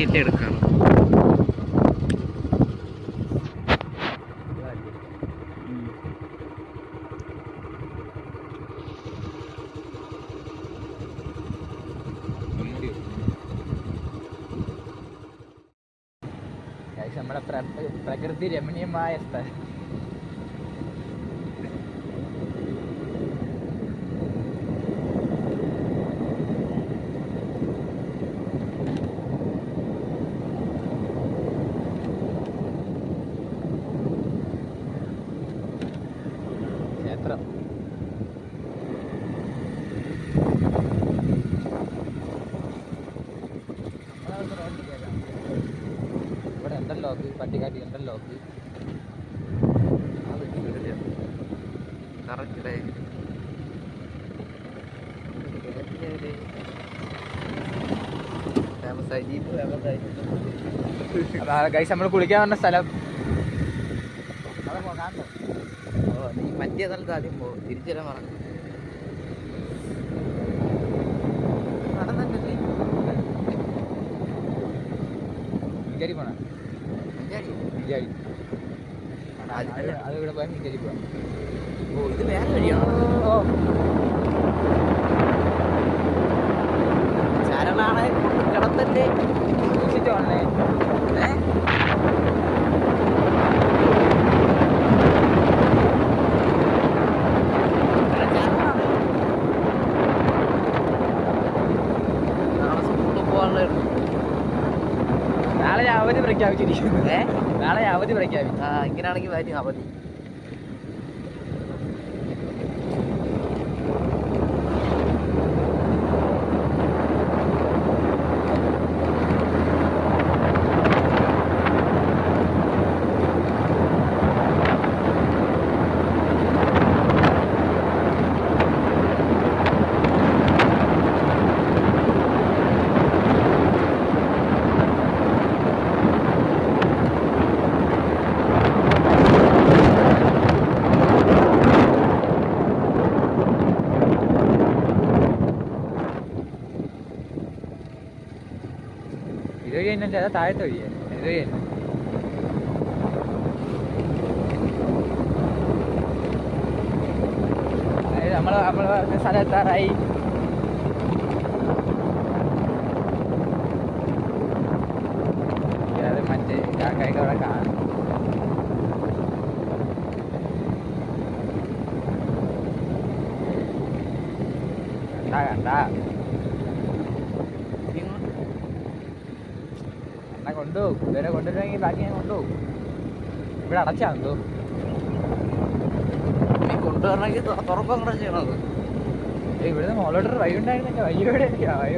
കയറിയിട്ട് എടുക്കണം Guys, നമ്മുടെ പ്ര- പ്രകൃതി രമണീയമായ സ്ഥലം ക്ഷേത്രം നമ്മളവിടുന്ന് റോഡിൽ കയറാം. ഇവിടെ ഉണ്ടല്ലോ ലോക്ക് പട്ടിക്കാട്ടി ഉണ്ടല്ലോ ലോക്ക് അത് കിടിലം. correct day. കിടക്കിയാലേ. Famous ആയി. ജീപ്പ് famous ആയി. ഗൈസ് നമ്മൾ കുളിക്കാൻ പറഞ്ഞ സ്ഥലം. നീ മറ്റേ സ്ഥലത്ത് ആദ്യം പോ. തിരിച്ചുവരാൻ പറഞ്ഞു. നടന്നല്ലേ മിഞ്ചേരി പോണ? അത് അത് അത് ഇവിടെ പോയാൽ മിഞ്ചേരി ഓ ഇത് വേറെ വഴിയാണോ? ചരളാണ് കിടത്തല്ലേ? സൂക്ഷിച്ച് വന്നേ. ഏ ഇവിടെ ചരളാണ്. നാളെ സ്കൂളിൽ പോകാനുള്ള നാളെ ഞാൻ അവധി പ്രഖ്യാപിച്ചിരിക്കുന്നു ഏ നാളെ ഞാൻ അവധി ആ ഇങ്ങനെയാണെങ്കിൽ വരും അവധി ഇതുവഴി തന്നെ അതാ താഴത്തെ വഴിയേ ഇതുവഴി തന്നെ അതായത് നമ്മൾ നമ്മൾ പറഞ്ഞ സ്ഥലം എത്താറായി അത് മറ്റേ കാക്കായൊക്കെ അവിടെ കാണും കണ്ടാ കണ്ടാ ഇങ്ങോട്ട് എന്നാ കൊണ്ടുപോകും ഇവരെ കൊണ്ടുവരുമെങ്കിൽ ബാക്കി ഞാൻ കൊണ്ടുപോകും ഇവിടെ അടച്ചാ എന്തോ. നീ കൊണ്ടുവരണമെങ്കിൽ തുറക്കം കൂടെ ചെയ്യണത്. ഏയ് ഇവിടുന്ന് മോളോട്ട് വഴി ഉണ്ടായിരുന്നില്ല. വഴി എവിടെ വഴി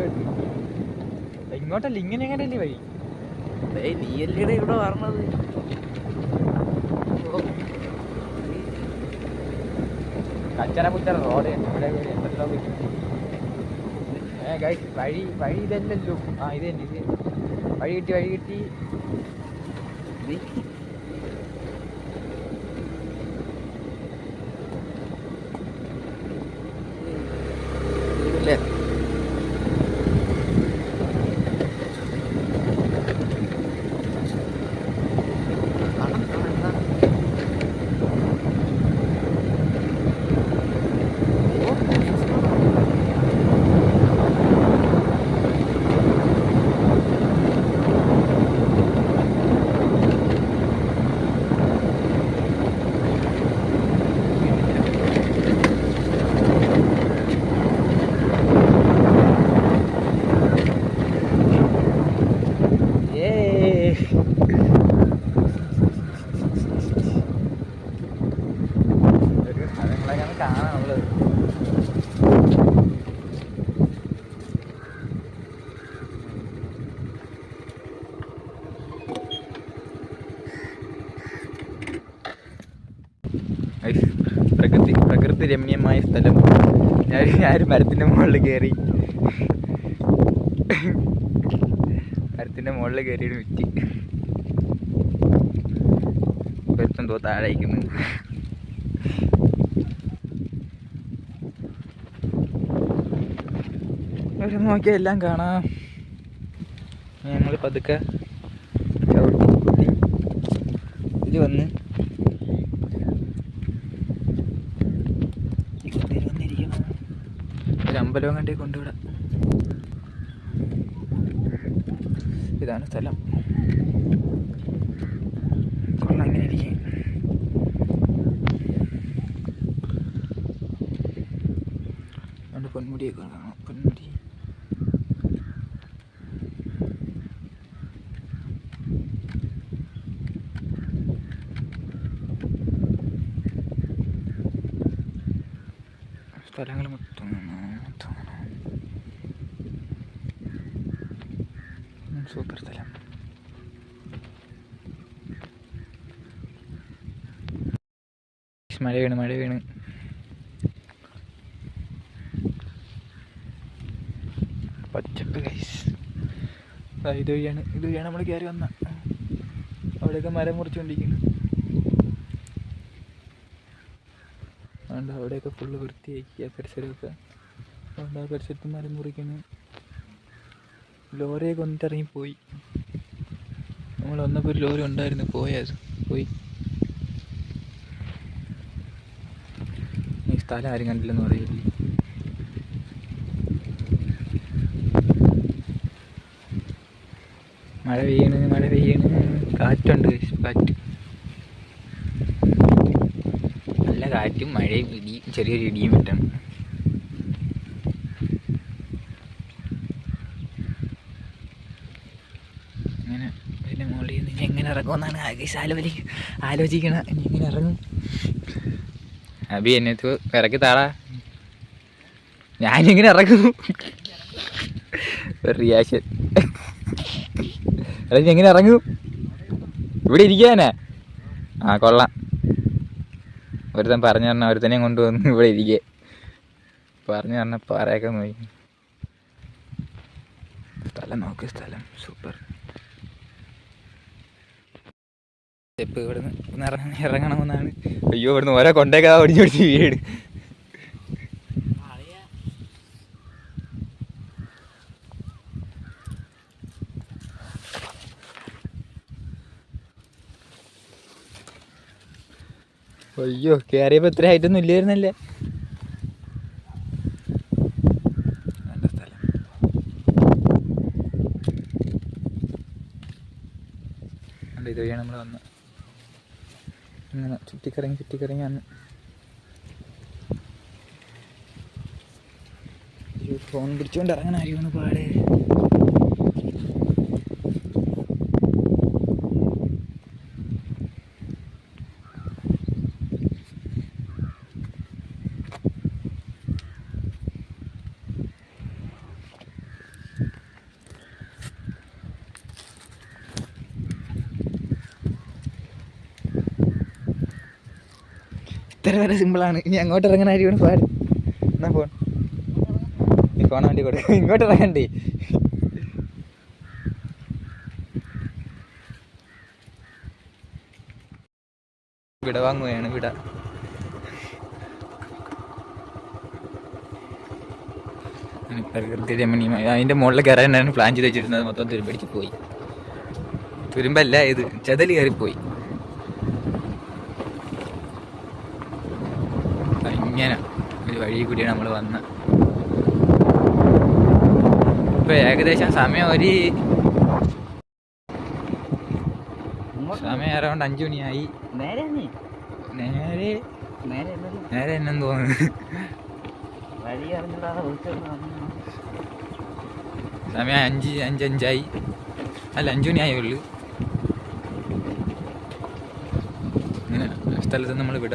ഇങ്ങോട്ടല്ല ഇങ്ങനെ എങ്ങനെയല്ലേ വഴി? ഏയ് നീ അല്ലേടെ ഇവിടെ പറഞ്ഞത് കച്ചറ പുച്ചറ റോഡ് ഇവിടെ എന്തെല്ലോ വഴി വഴി ഇതല്ലല്ലോ. ആ ഇത് തന്നെ ഇത് വഴി കിട്ടി വഴി കിട്ടി നീ ഇല്ല കാണാം, കാണാം, കാണാം. ഓ, ഏ ഒരു സ്ഥലങ്ങളൊക്കെ കാണാം നമ്മൾ ഐസ്, പ്രകൃതി രമണീയമായ സ്ഥലം. ഞാൻ ഞാൻ മരത്തിന്റെ മുകളിൽ കയറി മരത്തിന്റെ മുകളിൽ കയറിയിട്ട് വിറ്റ് ഒരുത്തൻ തോ താഴെ അയക്കുന്നു ഒരു നോക്കിയാൽ എല്ലാം കാണാം. ഞങ്ങൾ പതുക്കെ ഇതിൽ വന്ന് ഇവിടെ വന്നിരിക്കണം ഒരു കണ്ടി കണ്ടേ കൊണ്ടുവിടാം. ഇതാണ് സ്ഥലം. കൊള്ളാം ഇങ്ങനെ ഇരിക്കും. അതുകൊണ്ട് പൊന്മുടിയൊക്കെ കാണാം. പൊന്മുടി. സ്ഥലങ്ങൾ മൊത്തം കാണാം. ഉം, സൂപ്പർ സ്ഥലം മഴ വീണ് മഴ വീണ്. പച്ചപ്പ് ഗൈസ് ഇത് വഴിയാണ് നമ്മൾ കയറി വന്ന. അവിടെയൊക്കെ മരം മുറിച്ചുകൊണ്ടിരിക്കുന്നു അതുകൊണ്ട് അവിടെയൊക്കെ ഫുള്ള് വൃത്തിയാക്കി ആ പരിസരമൊക്കെ. അതുകൊണ്ട് ആ പരിസരത്ത് മരം മുറിക്കുന്നു. ലോറിയൊക്കെ ഒന്നിട്ടിറങ്ങി പോയി നമ്മൾ വന്നപ്പോൾ ഒരു ലോറി ഉണ്ടായിരുന്നു പോയത് പോയി ഈ സ്ഥലം ആരും കണ്ടില്ലെന്ന് പറയില്ലേ മഴ പെയ്യണ് മഴ പെയ്യണ്. കാറ്റുണ്ട് കാറ്റ്. നല്ല കാറ്റും മഴയും ഇടിയും ചെറിയൊരു ഇടിയും വെട്ടണം അങ്ങനെ ഇതിന്റെ മുകളിൽ നിന്ന് എങ്ങനെ ഇറങ്ങുമെന്നാണ് ആലോചി ആലോചിക്കണ ഇനി എങ്ങനെ ഇറങ്ങും? അബി എന്നെ ഇറക്കി താടാ. ഞാനിങ്ങനെ ഒരു റിയാക്ഷൻ എടാ എങ്ങനെ ഇറങ്ങും ഇവിടെ ഇരിക്കാനാ ആ കൊള്ളാം. ഒരുത്തൻ പറഞ്ഞു തരണ ഒരുത്തനെ കൊണ്ടുവന്ന് ഇവിടെ ഇരിക്കേ. പറഞ്ഞു തരണ പാറയൊക്കെ നോക്കി. സ്ഥലം നോക്ക് സ്ഥലം. സൂപ്പർ. സ്റ്റെപ്പ് ഇവിടുന്ന് ഒന്ന് ഇറങ്ങണമെന്നാണ്. അയ്യോ ഇവിടുന്ന് ഓരോ കൊണ്ടേക്കാ ഒടിഞ്ഞു പിടിച്ച് വീട് അയ്യോ കയറിയപ്പോൾ ഇത്ര ഹൈറ്റൊന്നും ഇല്ലായിരുന്നല്ലേ? നല്ല സ്ഥലം. അല്ല ഇതുവഴിയാണ് നമ്മൾ വന്നത് ഇങ്ങനെ ചുറ്റിക്കറങ്ങി ചുറ്റിക്കറങ്ങി അന്ന് ഫോൺ പിടിച്ചുകൊണ്ട് ഇറങ്ങാനായിരിക്കും പാട്. വരെ സിമ്പിളാണ്. ഇനി അങ്ങോട്ട് ഇറങ്ങാൻ ആയിരിക്കും പാട് എന്നാ ഫോൺ? ഈ ഫോൺ വേണ്ടി കൊടുക്കും ഇങ്ങോട്ട് ഇറങ്ങണ്ടേ? വിട വാങ്ങുകയാണ് വിട. പ്രകൃതി രമണീയമായി അതിന്റെ മുകളിൽ കയറാനാണ് പ്ലാൻ ചെയ്ത് വെച്ചിരുന്നത്. മൊത്തം തുരുമ്പടിച്ച് പോയി. തുരുമ്പല്ല ഇത്. ചതലി കയറിപ്പോയി ഇങ്ങനെ ഒരു വഴി കൂടിയാണ് നമ്മൾ വന്ന്. ഇപ്പൊ ഏകദേശം സമയം ഒരു സമയം അറൗണ്ട് അഞ്ചു മണിയായി. നേരെ നേരെ. നേരെ എന്നു തോന്നുന്നു. സമയം അഞ്ച് അഞ്ചഞ്ചായി അല്ല അഞ്ചു മണിയായേ ഉള്ളു. സ്ഥലത്ത് നമ്മൾ വിട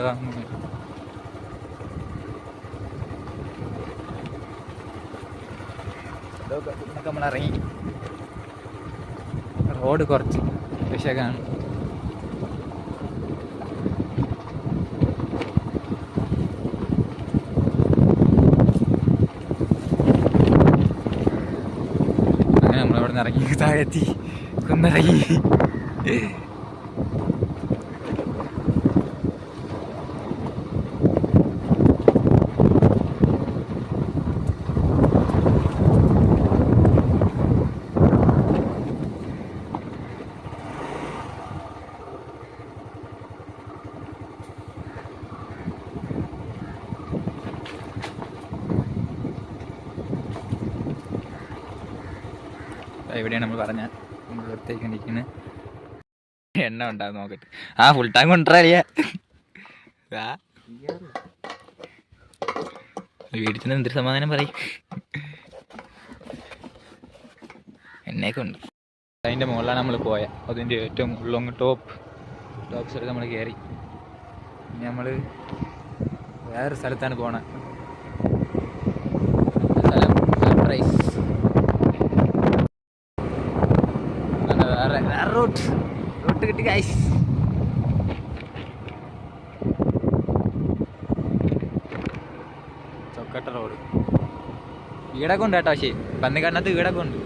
ഇതൊക്കെ ഇന്നൊക്കെ നമ്മൾ ഇറങ്ങി റോഡ് കുറച്ച് വിശകാണ്. അങ്ങനെ നമ്മളവിടെ നിന്ന് ഇറങ്ങി താഴെത്തി. കുന്നിറങ്ങി. എവിടെയാണ് നമ്മൾ പറഞ്ഞ. നിർത്തേക്കൊണ്ടിരിക്കുന്നത് എണ്ണ ഉണ്ടാകും നോക്കട്ടെ. ആ ഫുൾ ടാങ്ക് കൊണ്ടറിയാ നിന്ന് എന്തൊരു സമാധാനം പറയും. എണ്ണയൊക്കെ ഉണ്ട്. അതിന്റെ മുകളിലാണ് നമ്മൾ പോയ. അതിന്റെ ഏറ്റവും മുകളിലൊന്ന് ടോപ്പ് ടോപ്പ് സ്ഥലത്ത് നമ്മൾ കയറി ഇനി നമ്മൾ വേറെ സ്ഥലത്താണ് പോണത് സ്ഥലം സർപ്രൈസ് വേറെ വേറെ റൂട്ട് റൂട്ട് കിട്ടി ഗൈസ് ചൊക്കട്ട റോഡ് വീടൊക്കെ ഉണ്ട് കേട്ടോ പക്ഷേ. പന്നിക്കണ്ണത്ത് വീടൊക്കെ ഉണ്ട്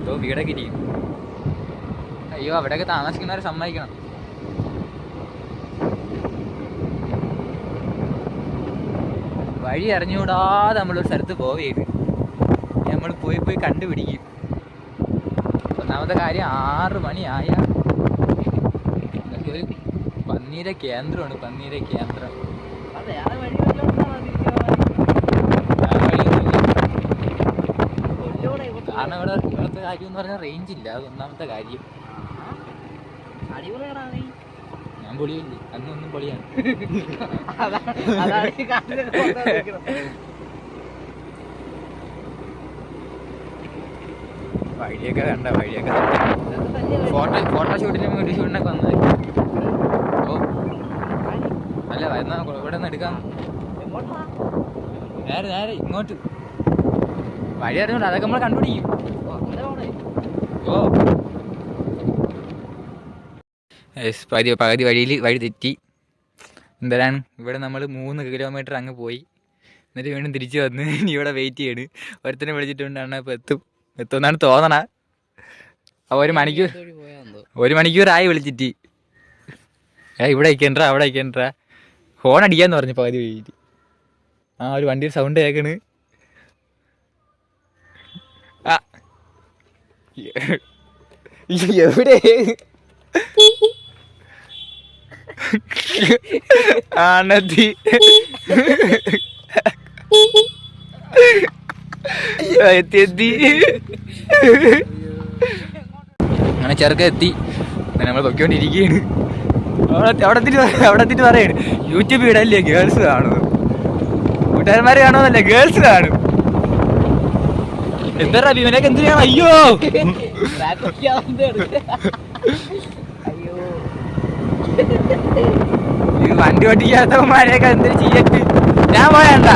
ഇതോ വീടൊക്കെ ഇരിക്കും. അയ്യോ അവിടെയൊക്കെ താമസിക്കുന്നവരെ സമ്മതിക്കണം. വഴി അറിഞ്ഞുകൂടാതെ നമ്മളൊരു സ്ഥലത്ത് പോവുകയാണ് നമ്മൾ പോയി പോയി കണ്ടുപിടിക്കും. ഒന്നാമത്തെ കാര്യം ആറ് മണിയായ ഒരു പന്നീര കേന്ദ്രമാണ് പന്നീര കേന്ദ്രം. കാരണം ഇവിടെ ഇവിടുത്തെ കാര്യം എന്ന് പറഞ്ഞാൽ റേഞ്ച് ഇല്ല അത് ഒന്നാമത്തെ കാര്യം. ഞാൻ പൊളിയല്ലേ? അന്നൊന്നും പൊളിയാണ്. അതാണ് അതാണ് ഈ കാട്ടിലൊക്കെ കൊണ്ടുവന്നിരിക്കുന്നത്. വഴിയൊക്കെ കണ്ട? വഴിയൊക്കെ ഫോട്ടോ ഫോട്ടോ ഷൂട്ടിനും വീഡിയോ ഷൂട്ടിനൊക്കെ വന്നത്. ഓ? അല്ല എന്നാ ഇവിടെ നിന്ന് എടുക്കാം? നേരെ നേരെ ഇങ്ങോട്ട്. വഴി അറിഞ്ഞോണ്ട് അതൊക്കെ നമ്മൾ കണ്ടുപിടിക്കും. ഓ, പകുതി പകുതി വഴിയിൽ വഴി തെറ്റി. എന്തായാലും ഇവിടെ നമ്മൾ മൂന്ന് കിലോമീറ്റർ അങ്ങ് പോയി. എന്നിട്ട് വീണ്ടും തിരിച്ചു വന്ന് ഇനി ഇവിടെ വെയിറ്റ് ചെയ്യണ്. ഒരുത്തനെ വിളിച്ചിട്ടുണ്ടാണ് അണ്ണാ എത്തും. എത്തുമെന്നാണ് തോന്നണ. അപ്പോൾ ഒരു മണിക്കൂർ ഒരു മണിക്കൂർ ആയി ഒരു മണിക്കൂറായി വിളിച്ചിട്ട്. ഏ ഇവിടെ അയക്കണ്ട അവിടെ അയക്കണ്ട ഫോൺ അടിക്കാന്ന് പറഞ്ഞു പകുതി കഴിഞ്ഞിട്ട്. ആ ഒരു വണ്ടിയുടെ സൗണ്ട് കേൾക്കണ് ആ. എവിടെ? ആണത്തി. എത്തി അങ്ങനെ ചെറുക്ക എത്തി. നമ്മൾ നോക്കിക്കൊണ്ടിരിക്കുകയാണ്. അവിടെ അവിടെ എത്തിയിട്ട് പറയാണ്. യൂട്യൂബ് ഇടല്ലേ ഗേൾസ് കാണും കൂട്ടുകാരന്മാർ കാണുമെന്നല്ലേ ഗേൾസ് കാണും. എന്താ Back ഒക്കെയാവുന്നതേ ഉള്ളൂ. അയ്യോ! വണ്ടി ഓടിക്കാത്തവന്മാരെയൊക്കെ എന്തിനു ചെയ്യട്ട്? ഞാൻ പോയണ്ട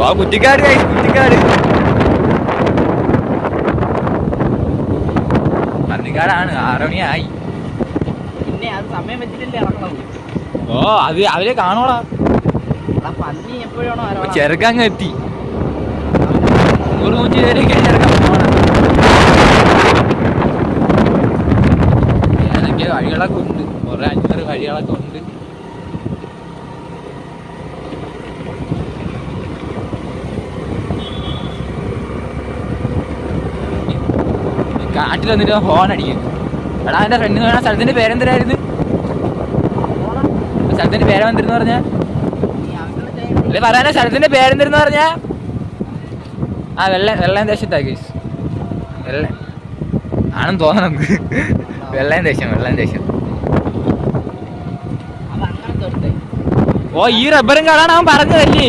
ഓ കുറ്റിക്കാട് കുറ്റിക്കാട്. പന്നിക്കാടാണ് ആറ് പിന്നെ അത് സമയം വെച്ചിട്ടില്ലേ ഇറങ്ങണം. ഓ അത് അവരെ കാണോടാ. ആ പന്നി എപ്പോഴാണോ ചെറുക്കങ്ങ് എത്തി. നൂറ് നൂറ്റി പേരൊക്കെ ചെറുക്കാൻ കാട്ടിൽ വന്നിട്ട് ഹോൺ അടിക്കും. എടാ എന്റെ ഫ്രണ്ട് സ്ഥലത്തിന്റെ പേരെന്തരായിരുന്നു സ്ഥലത്തിന്റെ വന്നിരുന്നു പറഞ്ഞാ? അല്ലെ പറയാനാ സ്ഥലത്തിന്റെ പേരെന്തിരുന്നു പറഞ്ഞാ? ആ വെള്ള വെള്ളയം ദേശത്താ വെള്ള ആണെന്ന് തോന്നണം നമുക്ക്. വെള്ളയം ദേശം വെള്ളയം ദേശം. ഓ ഈ റബ്ബറും കാണാൻ അവൻ പറഞ്ഞതല്ലേ?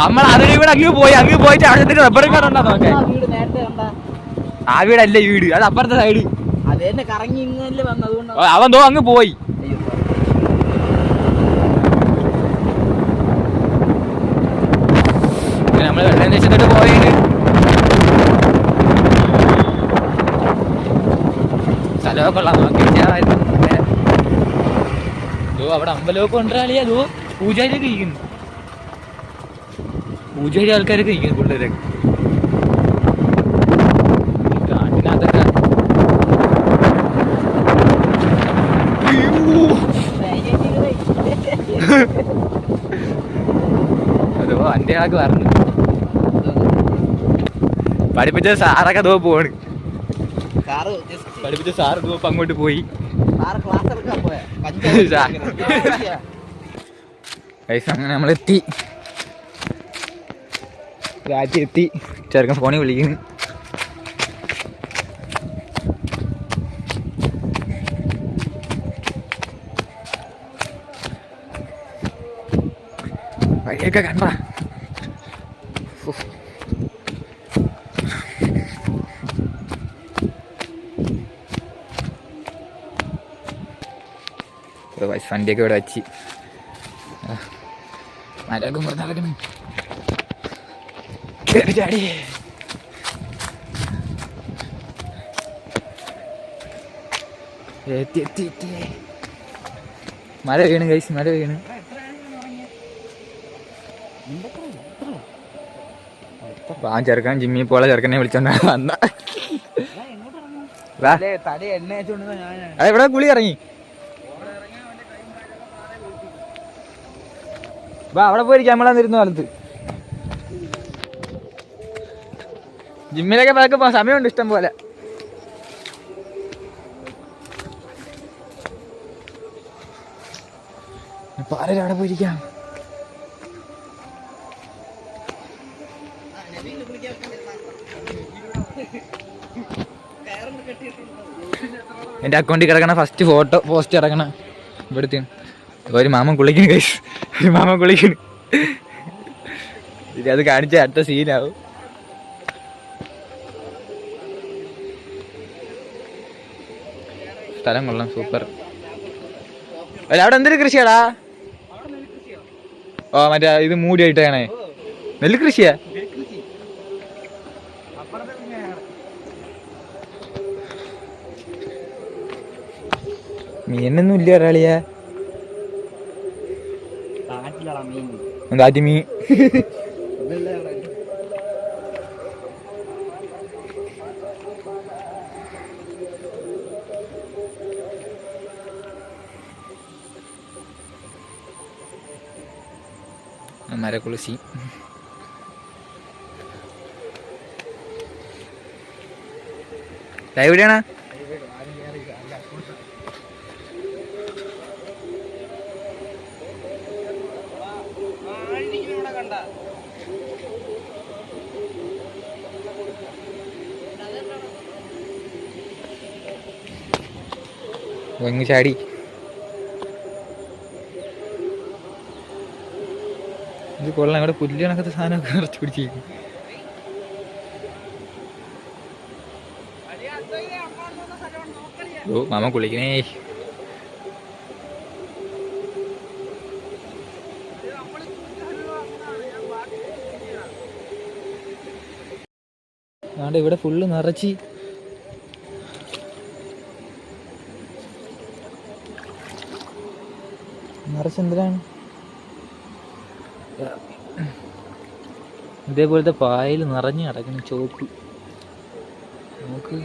നമ്മൾ അതിന് ഇവിടെ അങ്ങ് പോയി അങ്ങ് പോയിട്ട് അവിടെ റബ്ബറും കാണാൻ നോക്കാൻ ആ വീട് നേരത്തെ കണ്ട ആ വീടല്ല ഈ വീട്? അത് അപ്പുറത്തെ സൈഡ് അത് കറങ്ങി ഇങ്ങല്ലേ വന്നു അതുകൊണ്ട്. അവൻ തോ അങ്ങ് പോയി. നമ്മൾ വെള്ളം ദേശത്തോട്ട് പോയത് സ്ഥലമൊക്കെ ഉള്ള നോക്കി അവിടെ അമ്പലമൊക്കെ കൊണ്ടുവരാളിയാ അതോ പൂജാരിയൊക്കെ ഇരിക്കുന്നു. പൂജാരി ആൾക്കാരൊക്കെ ഇരിക്കുന്നു പിള്ളേരൊക്കെ കാട്ടിനകത്തൊക്കെ അയ്യോ. ആൾക്ക് പറഞ്ഞു. പഠിപ്പിച്ച സാറൊക്കെ അതോ പോണ്. പഠിപ്പിച്ച സാർ ഇതോ അങ്ങോട്ട് പോയി. അങ്ങനെ നമ്മളെത്തി. രാജ്യം എത്തി ചെറുക്കൻ ഫോണിൽ വിളിക്കുന്നു. വഴിയൊക്കെ കണ്ട? വണ്ടിയൊക്കെ ഇവിടെ വെച്ച്. മരക്കും പറഞ്ഞ നടക്കണം ചാടി. എത്തി എത്തി എത്തി. മഴ വീണ് കഴിച്ച് മല വീണ് പാവം ചെറുക്കൻ ജിമ്മി പോലെ ചെറുക്കനെ വിളിച്ചോണ്ടാണ് വന്ന. വാ. തടി എണ്ണ ഞാൻ അത് ഇവിടെ കുളി ഇറങ്ങി? വാ അവിടെ പോയിരിക്കാം നമ്മളന്നിരുന്ന കാലത്ത് ജിമ്മിലൊക്കെ പതൊക്കെ പോകാൻ സമയമുണ്ട് ഇഷ്ടം പോലെ. പാലര അവിടെ പോയിരിക്കാം എന്റെ അക്കൗണ്ടിൽ കിടക്കണ ഫസ്റ്റ് ഫോട്ടോ പോസ്റ്റ് ഇറങ്ങണ ഇവിടുത്തെ ഒരു മാമൻ കുളിക്കുന്നു കൈസ് മാമൻ കുളിക്കുന്നു. ഇനി അത് കാണിച്ച അടുത്ത സീനാവും സ്ഥലം കൊള്ളാം സൂപ്പർ അല്ല അവിടെ എന്തൊരു കൃഷിയാടാ? ഓ മറ്റേ ഇത് മൂടിയായിട്ടാണേ. നെല്ല് കൃഷിയാ മീനൊന്നും ഇല്ല ഒരാളിയാ. എന്താ മീൻ മരക്കുളിസി എവിടെയാണ് ഇങ്ങ് ചാടി. ഇത് കൊള്ളാം. ഇവിടെ പുല്ല് കണക്കത്തെ സാധനമൊക്കെ നിറച്ച് പിടിച്ചിരിക്കും ഓ മാമ കുളിക്കണേ. ആണ്ട് ഇവിടെ ഫുള്ള് നിറച്ച് നിറച്ച് എന്തിനാണ്? ഇതേപോലത്തെ പായൽ നിറഞ്ഞു കിടക്കുന്ന ചോപ്പ്. നമുക്ക്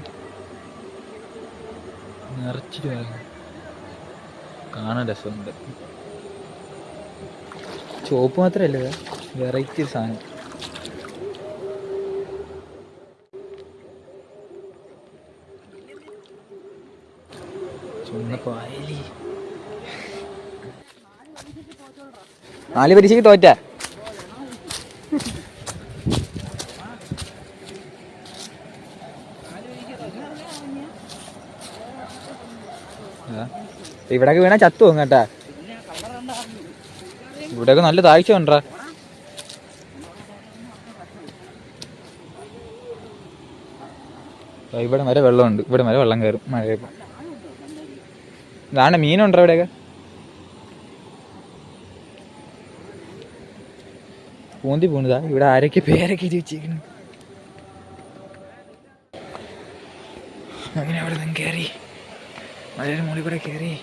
നിറച്ചിട്ട് വേണം. കാണാൻ രസമുണ്ട്. ചോപ്പ് മാത്രമല്ല വെറൈറ്റി സാധനം. നാല് പരീക്ഷയ്ക്ക് തോറ്റ. ഇവിടൊക്കെ വീണാ ചത്തു കേട്ടാ. ഇവിടെയൊക്കെ നല്ല താഴ്ച ഉണ്ടാ ഇവിടെ വരെ വെള്ളമുണ്ട്. ഇവിടെ വരെ വെള്ളം കയറും മഴയപ്പോൾ ഇതാണ് മീനുണ്ടോ ഇവിടെയൊക്കെ? പൂന്തി പോണതാ. ഇവിടെ ആരൊക്കെ പേരൊക്കെ എഴുതി വെച്ചിരിക്കുന്നു. അങ്ങനെ അവിടെ നിന്ന് കയറി മലയുടെ മുകളിൽ കൂടെ കയറി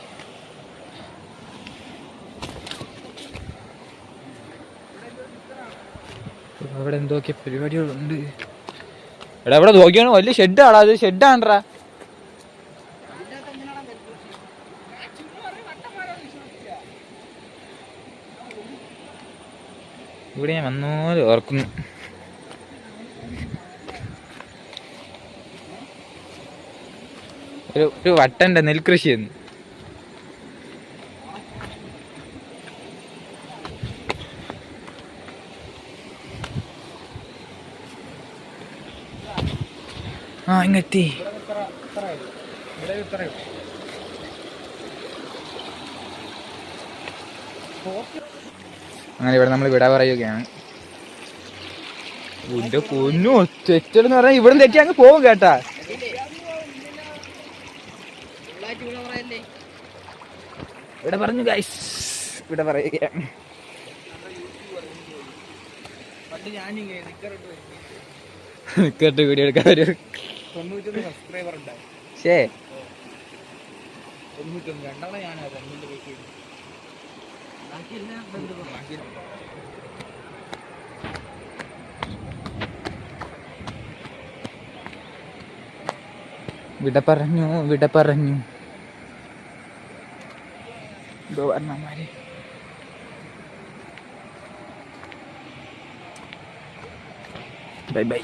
അവിടെ എന്തൊക്കെ പരിപാടികളുണ്ട്? എടാ ഇവിടെ നോക്കിയാണ്? വലിയ ഷെഡാടാ അത് ഷെഡാണ്ട്രാ ഇവിടെ ഞാൻ വന്നോലെ ഓർക്കുന്നു. ഒരു ഒരു വട്ടന്റെ നെൽകൃഷി എന്ന്. ആ ഇങ്ങെത്തി. ഓക്കെ അങ്ങനെ ഇവിടെ നമ്മൾ വിട പറയുകയാണ്. ഇവിടെ പൊന്നു തെറ്റെന്ന് പറഞ്ഞാൽ ഇവിടെ തെറ്റി അങ്ങ് പോകും കേട്ടാ. ഇവിടെ പറഞ്ഞു ഗൈസ് ഇവിടെ പറയുകയാണ്. നിക്കട്ട് വീഡിയോ എടുക്കാൻ വരും. ശേ തൊണ്ണൂറ്റൊന്ന്. രണ്ടെണ്ണം ഞാനാ വിട പറഞ്ഞു വിട പറഞ്ഞു എന്തോ പറഞ്ഞമാര് ബൈ ബൈ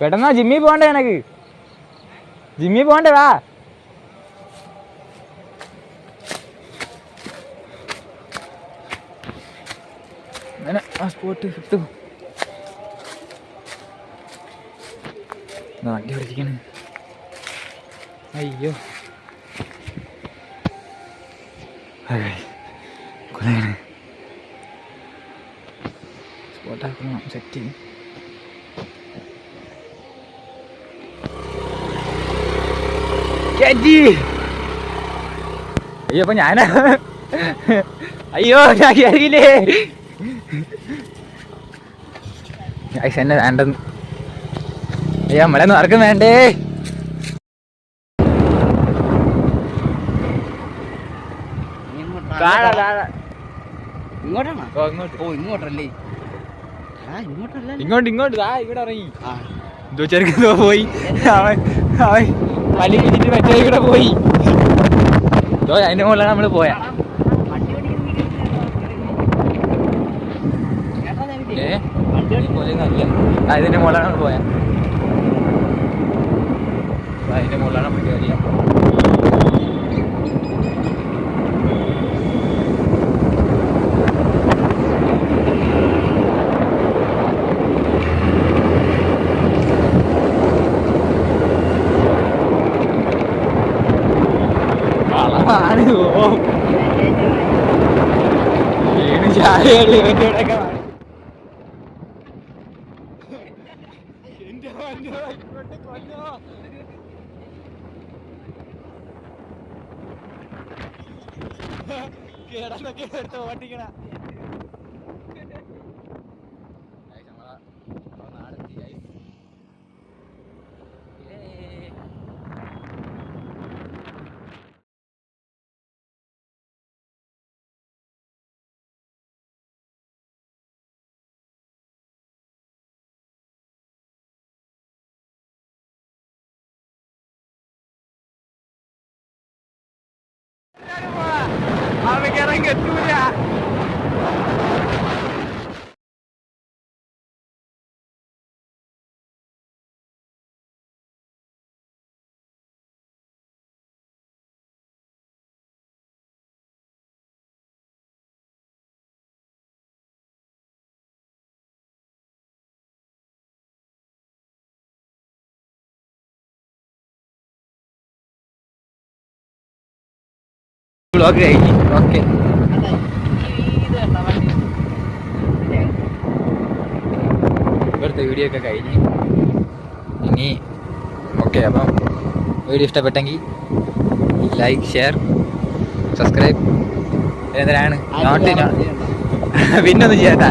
പെട്ടെന്നാ ജിമ്മി പോണ്ടേ എനക്ക് ജിമ്മി പോണ്ടേ വാ. ആ സ്പോട്ട് ദാ വണ്ടി ഓടിച്ചിരിക്കണ് അയ്യോ. കൊലയാണ് സ്പോട്ടാക്കണം സെറ്റ് ചെയ്യും. കയറ്റി അയ്യോ അപ്പൊ ഞാനാ? അയ്യോ ഞാൻ കയറിയില്ലേ ഐസ് എന്നെ വേണ്ടെന്ന് അയ്യോ നമ്മളെ ആർക്കും വേണ്ടേ? ഇങ്ങോട്ട്. ഇങ്ങോട്ട് ഇങ്ങോട്ട്. ഇവിടെ ഇറങ്ങി. പോയി. അവൻ അവൻ. വലി കിട്ടിട്ട് മറ്റേ കൂടെ പോയി. അതിന്റെ മുകളിലാണ് നമ്മൾ പോയ. ഏ? ഇതിന്റെ മുകളിലാണ് നമ്മൾ പോയ. അതിന്റെ മുകളിലാണ് നമ്മൾ കയറിയ വളമാണ് ഓ വീണ് ചാടിയല്ലേ we gotta get through that. Blog കഴിഞ്ഞു. ഓക്കെ ഇവിടുത്തെ വീഡിയോ ഒക്കെ കഴിഞ്ഞ്. ഇനി ഓക്കെ അപ്പം വീഡിയോ ഇഷ്ടപ്പെട്ടെങ്കിൽ ലൈക്ക് ഷെയർ സബ്സ്ക്രൈബ് എന്തിനാണ് നോട്ട് പിന്നൊന്നും ചെയ്യാത്ത